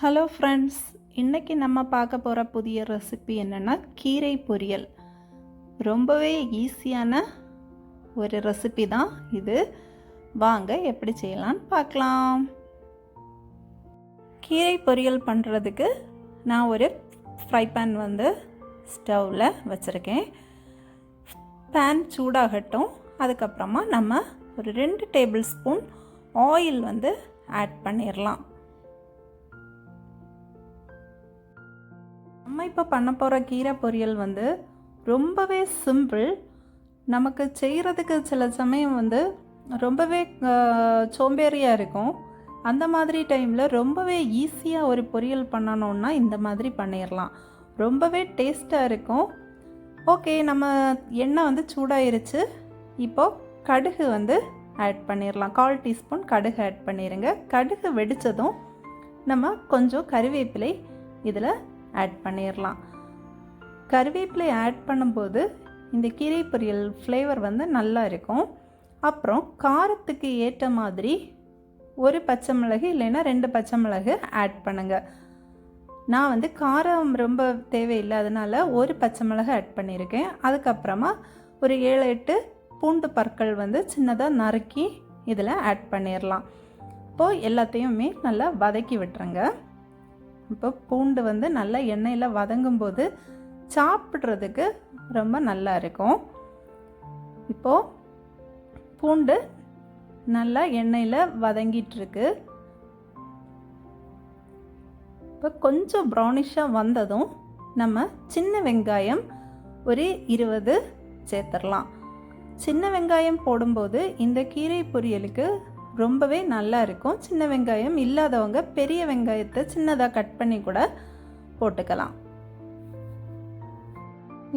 Hello friends இன்றைக்கி நம்ம பார்க்க போகிற புதிய ரெசிபி என்னென்னா கீரை பொரியல். ரொம்பவே ஈஸியான ஒரு ரெசிபி தான் இது. வாங்க எப்படி செய்யலான்னு பார்க்கலாம். கீரை பொரியல் பண்ணுறதுக்கு நான் ஒரு ஃப்ரை பேன் வந்து ஸ்டவ்வில் வச்சுருக்கேன். பேன் சூடாகட்டும். அதுக்கப்புறமா நம்ம ஒரு ரெண்டு டேபிள் ஸ்பூன் ஆயில் வந்து ஆட் பண்ணிடலாம் நம்ம இப்போ பண்ண போகிற கீரை பொரியல் வந்து ரொம்பவே சிம்பிள். நமக்கு செய்கிறதுக்கு சில சமயம் வந்து ரொம்பவே சோம்பேறியாக இருக்கும். அந்த மாதிரி டைமில் ரொம்பவே ஈஸியாக ஒரு பொரியல் பண்ணணுன்னா இந்த மாதிரி பண்ணிடலாம் ரொம்பவே டேஸ்ட்டாக இருக்கும். ஓகே நம்ம எண்ணெய் வந்து சூடாயிருச்சு. இப்போது கடுகு வந்து ஆட் பண்ணிடலாம் கால் டீஸ்பூன் கடுகு ஆட் பண்ணிடுங்க கடுகு வெடித்ததும் நம்ம கொஞ்சம் கறிவேப்பிலை இதில் ஆட் பண்ணிடலாம் கருவேப்பிலை ஆட் பண்ணும்போது இந்த கீரை பொரியல் ஃப்ளேவர் வந்து நல்லா இருக்கும். அப்புறம் காரத்துக்கு ஏற்ற மாதிரி ஒரு பச்சை மிளகு இல்லைன்னா ரெண்டு பச்சை மிளகு ஆட் பண்ணுங்கள் நான் வந்து காரம் ரொம்ப தேவையில்லை அதனால் ஒரு பச்சை மிளகு ஆட் பண்ணியிருக்கேன் அதுக்கப்புறமா ஒரு ஏழு எட்டு பூண்டு பற்கள் வந்து சின்னதாக நறுக்கி இதில் ஆட் பண்ணிடலாம் இப்போது எல்லாத்தையுமே நல்லா வதக்கி விட்டுருங்க. இப்போ பூண்டு வந்து நல்லா எண்ணெயில் வதங்கும்போது சாப்பிட்றதுக்கு ரொம்ப நல்லா இருக்கும். இப்போது பூண்டு நல்லா எண்ணெயில் வதங்கிட்டுருக்கு இப்போ கொஞ்சம் ப்ரௌனிஷாக வந்ததும் நம்ம சின்ன வெங்காயம் ஒரு இருபது சேர்த்துடலாம். சின்ன வெங்காயம் போடும்போது இந்த கீரை பொரியலுக்கு ரொம்பவே நல்லா இருக்கும். சின்ன வெங்காயம் இல்லாதவங்க பெரிய வெங்காயத்தை சின்னதாக கட் பண்ணி கூட போட்டுக்கலாம்.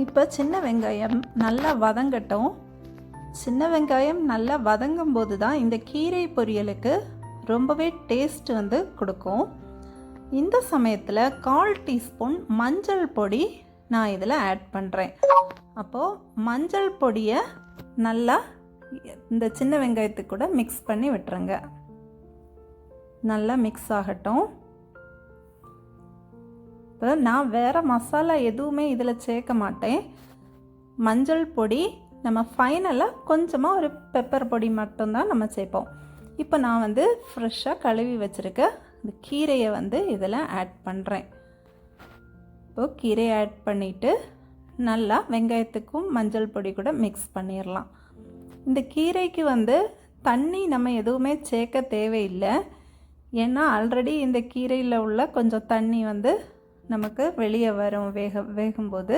இப்போ சின்ன வெங்காயம் நல்லா வதங்கட்டும். சின்ன வெங்காயம் நல்லா வதங்கும் போது தான் இந்த கீரை பொரியலுக்கு ரொம்பவே டேஸ்ட் வந்து கொடுக்கும். இந்த சமயத்தில் கால் டீஸ்பூன் மஞ்சள் பொடி நான் இதில் ஆட் பண்ணுறேன் அப்போது மஞ்சள் பொடியை நல்லா இந்த சின்ன வெங்காயத்துக்கு கூட மிக்ஸ் பண்ணி விட்டுருங்க. நல்லா மிக்ஸ் ஆகட்டும். இப்போ நான் வேறு மசாலா எதுவுமே இதில் சேர்க்க மாட்டேன். மஞ்சள் பொடி நம்ம ஃபைனலாக கொஞ்சமாக ஒரு பெப்பர் பொடி மட்டும்தான் நம்ம சேர்ப்போம். இப்போ நான் வந்து ஃப்ரெஷ்ஷாக கழுவி வச்சுருக்க இந்த கீரையை வந்து இதில் ஆட் பண்ணுறேன் இப்போ கீரையை ஆட் பண்ணிவிட்டு நல்லா வெங்காயத்துக்கும் மஞ்சள் பொடி கூட மிக்ஸ் பண்ணிடலாம் இந்த கீரைக்கு வந்து தண்ணி நம்ம எதுவுமே சேர்க்க தேவையில்லை. ஏன்னா ஆல்ரெடி இந்த கீரையில் உள்ள கொஞ்சம் தண்ணி வந்து நமக்கு வெளியே வரும் வேக வேகும்போது.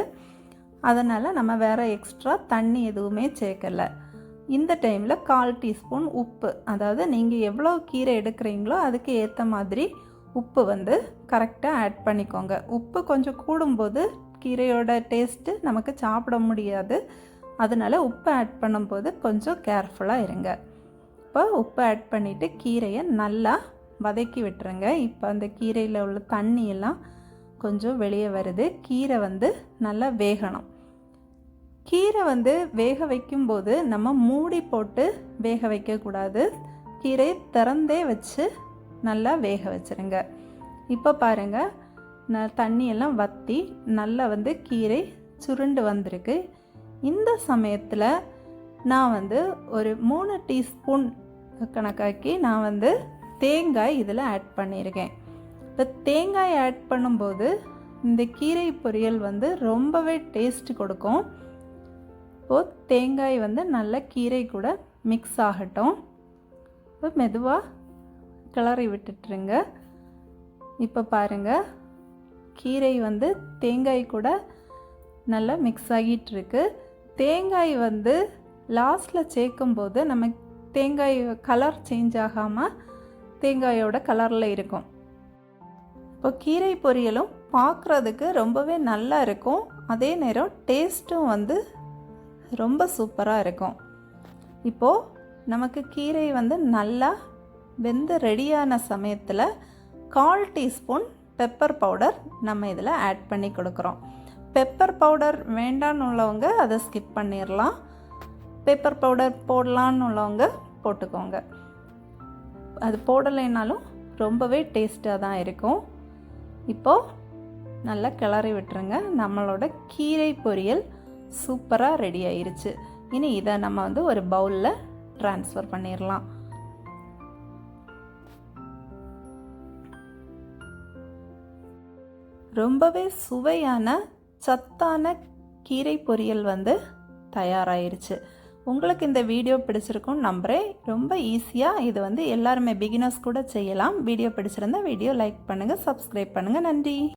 அதனால் நம்ம வேறு எக்ஸ்ட்ரா தண்ணி எதுவுமே சேர்க்கலை. இந்த டைமில் கால் டீஸ்பூன் உப்பு அதாவது நீங்கள் எவ்வளோ கீரை எடுக்கிறீங்களோ அதுக்கு ஏற்ற மாதிரி உப்பு வந்து கரெக்டாக ஆட் பண்ணிக்கோங்க. உப்பு கொஞ்சம் கூடும்போது கீரையோட டேஸ்ட்டு நமக்கு சாப்பிட முடியாது. அதனால் உப்பு ஆட் பண்ணும்போது கொஞ்சம் கேர்ஃபுல்லாக இருங்க. இப்போ உப்பு ஆட் பண்ணிவிட்டு கீரையை நல்லா வதக்கி விட்டுருங்க. இப்போ அந்த கீரையில் உள்ள தண்ணியெல்லாம் கொஞ்சம் வெளியே வருது. கீரை வந்து நல்லா வேகணும். கீரை வந்து வேக வைக்கும்போது நம்ம மூடி போட்டு வேக வைக்கக்கூடாது. கீரை திறந்தே வச்சு நல்லா வேக வச்சுருங்க. இப்போ பாருங்கள் ந தண்ணியெல்லாம் வற்றி நல்லா வந்து கீரை சுருண்டு வந்திருக்கு. இந்த சமயத்தில் நான் வந்து ஒரு மூணு டீஸ்பூன் கணக்காக்கி நான் வந்து தேங்காய் இதில் ஆட் பண்ணியிருக்கேன் இப்போ தேங்காய் ஆட் பண்ணும்போது இந்த கீரை பொரியல் வந்து ரொம்பவே டேஸ்ட் கொடுக்கும். இப்போது தேங்காய் வந்து நல்ல கீரை கூட மிக்ஸ் ஆகட்டும். இப்போ மெதுவாக கிளறி விட்டுட்டுருங்க. இப்போ பாருங்கள் கீரை வந்து தேங்காய் கூட நல்லா மிக்ஸ் ஆகிட்டுருக்கு. தேங்காய் வந்து லாஸ்ட்டில் சேர்க்கும்போது நம்ம தேங்காய் கலர் சேஞ்ச் ஆகாமல் தேங்காயோட கலரில் இருக்கும். இப்போ கீரை பொரியலும் பார்க்குறதுக்கு ரொம்பவே நல்லா இருக்கும். அதே நேரம் டேஸ்ட்டும் வந்து ரொம்ப சூப்பராக இருக்கும். இப்போது நமக்கு கீரை வந்து நல்லா வெந்து ரெடியான சமயத்தில் கால் டீஸ்பூன் பெப்பர் பவுடர் நம்ம இதில் ஆட் பண்ணி கொடுக்குறோம். பெப்பர் பவுடர் வேண்டான்னு உள்ளவங்க அதை ஸ்கிப் பண்ணிடலாம் பெப்பர் பவுடர் போடலான்னு உள்ளவங்க போட்டுக்கோங்க. அது போடலைனாலும் ரொம்பவே டேஸ்ட்டாக தான் இருக்கும். இப்போது நல்லா கிளறி விட்டுருங்க. நம்மளோட கீரை பொரியல் சூப்பராக ரெடி ஆயிருச்சு. இனி இதை நம்ம வந்து ஒரு பவுலில் ட்ரான்ஸ்ஃபர் பண்ணிடலாம் ரொம்பவே சுவையான சத்தான கீரை பொரியல் வந்து தயாராகிருச்சு உங்களுக்கு இந்த வீடியோ பிடிச்சிருக்கும் நம்புகிறேன் ரொம்ப ஈஸியாக இது வந்து எல்லாருமே பிகினர்ஸ் கூட செய்யலாம். வீடியோ பிடிச்சிருந்தா வீடியோ லைக் பண்ணுங்கள் சப்ஸ்கிரைப் பண்ணுங்கள் நன்றி.